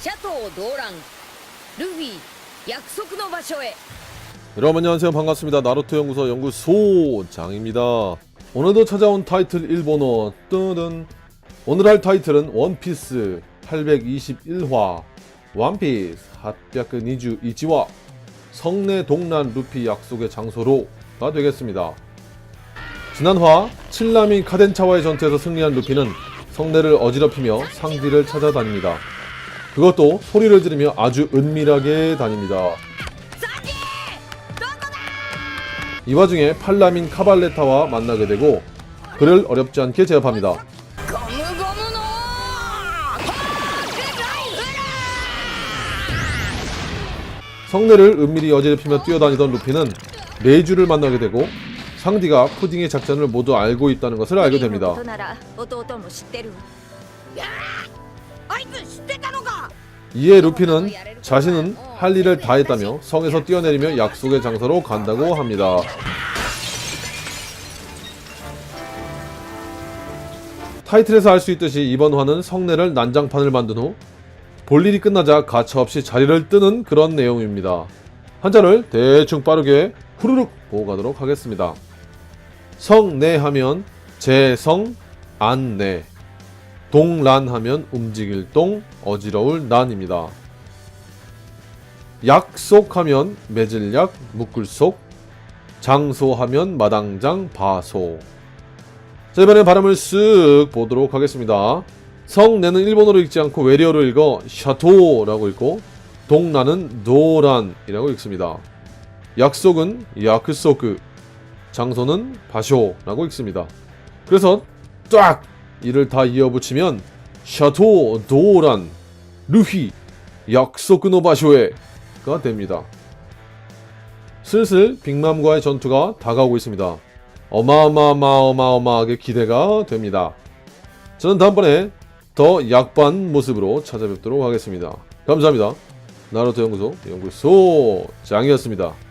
シャトー動乱ルフィ約束の場所へ 여러분 안녕하세요 반갑습니다 나루토 연구소 연구소장입니다 오늘도 찾아온 타이틀 일본어 뜨든 오늘 할 타이틀은 원피스 821화 원피스 핫백그 니주 이지와 성내 동란 루피 약속의 장소로가 되겠습니다 지난화 칠라민 카덴차와의 전투에서 승리한 루피는 성내를 어지럽히며 상디를 찾아다닙니다 그것도 소리를 들으며 아주 은밀하게 다닙니다. 이 와중에 팔라민 카발레타와 만나게 되고 그를 어렵지 않게 제압합니다. 성내를 은밀히 어지럽히며 뛰어다니던 루피는 레이주를 만나게 되고 상디가 푸딩의 작전을 모두 알고 있다는 것을 알게 됩니다. 이에 루피는 자신은 할 일을 다 했다며 성에서 뛰어내리며 약속의 장소로 간다고 합니다. 타이틀에서 알 수 있듯이 이번 화는 성내를 난장판을 만든 후 볼일이 끝나자 가차없이 자리를 뜨는 그런 내용입니다. 한자를 대충 빠르게 후루룩 보고 가도록 하겠습니다. 성내 하면 재성 안내 동란하면 움직일 동 어지러울 난입니다. 약속하면 맺을 약 묶을 속 장소하면 마당장 바소 자 이번엔 발음을 쓱 보도록 하겠습니다. 성내는 일본어로 읽지 않고 외래어로 읽어 샤토라고 읽고 동란은 노란이라고 읽습니다. 약속은 야크소크 장소는 바쇼라고 읽습니다. 그래서 쫙 이를 다 이어붙이면 샤토 도란 루히 약속노 바쇼에가 됩니다. 슬슬 빅맘과의 전투가 다가오고 있습니다. 어마어마어마어마하게 기대가 됩니다. 저는 다음번에 더 약반 모습으로 찾아뵙도록 하겠습니다. 감사합니다. 나루토 연구소 연구소 장이었습니다.